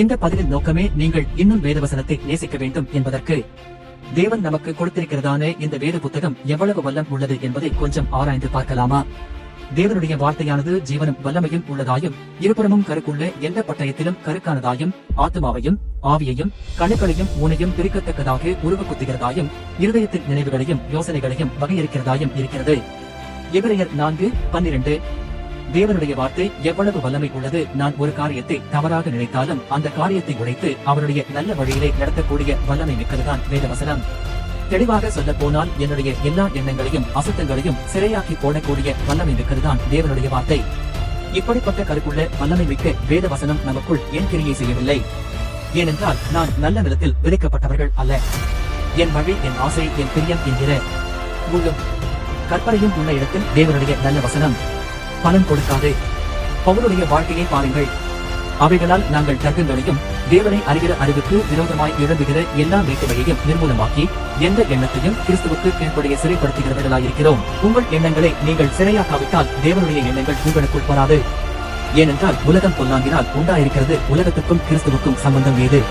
இந்த பதிலின் நோக்கமே நீங்கள் இன்னும் வேதவசனத்தை நேசிக்க வேண்டும் என்பதற்கு. தேவன் நமக்கு கொடுத்திருக்கிறதான இந்த வேத புத்தகம் எவ்வளவு வல்லம் உள்ளது என்பதை கொஞ்சம் ஆராய்ந்து பார்க்கலாமா? தேவனுடைய வார்த்தையானது ஜீவனும் வல்லமையும் உள்ளதாயும் இருபுறமும் கருக்குள்ள எந்த பட்டயத்திலும் கருக்கானதாயும் ஆத்மாவையும் ஆவியையும் கணுக்களையும் ஊனையும் பிரிக்கத்தக்கதாக உருவ குத்துகிறதாயும் இருதயத்தின் நினைவுகளையும் யோசனைகளையும் வகையிருக்கிறதாயும் இருக்கிறது. எபிரேயர் நான்கு பன்னிரண்டு தேவனுடைய வார்த்தை எவ்வளவு வல்லமை உள்ளது? நான் ஒரு காரியத்தை தவறாக நினைத்தாலும் அந்த காரியத்தை உடைத்து அவருடைய நல்ல வழியிலே நடத்தக்கூடிய வல்லமை மிக்கதுதான் வேதவசனம். தெளிவாக சொல்ல போனால் என்னுடைய எல்லா எண்ணங்களையும் அசுத்தங்களையும் சிறையாக்கி போடக்கூடிய வல்லமை மிக்கதுதான் தேவனுடைய வார்த்தை. இப்படிப்பட்ட கருக்குள்ள வல்லமை மிக்க வேத வசனம் நமக்குள் என் கிரியை செய்யவில்லை. ஏனென்றால் நான் நல்ல நிலத்தில் விதைக்கப்பட்டவர்கள் அல்ல. என் வழி என் ஆசை என் பிரியம் என்கிற முள்ளும் கற்பனையும் உள்ள இடத்தில் தேவனுடைய நல்ல வசனம். பலன் கொடுக்காது. பவுலுடைய வாழ்க்கையை பாருங்கள். அவைகளால் நாங்கள் தர்க்கங்களையும் தேவனை அறிகிற அறிவுக்கு விரோதமாய் எழும்புகிற எல்லா வேற்றுமையையும் நிர்மூலமாக்கி எந்த எண்ணத்தையும் கிறிஸ்துவுக்கு கீழ்ப்படைய சிறைப்படுத்துகிறவர்களாயிருக்கிறோம். உங்கள் எண்ணங்களை நீங்கள் சிறையாக்காவிட்டால் தேவனுடைய எண்ணங்கள் உங்களுக்குள் வராது. ஏனென்றால் உலகம் பொல்லாங்கினால் உண்டாயிருக்கிறது உலகத்துக்கும் கிறிஸ்துவுக்கும் சம்பந்தம் ஏது?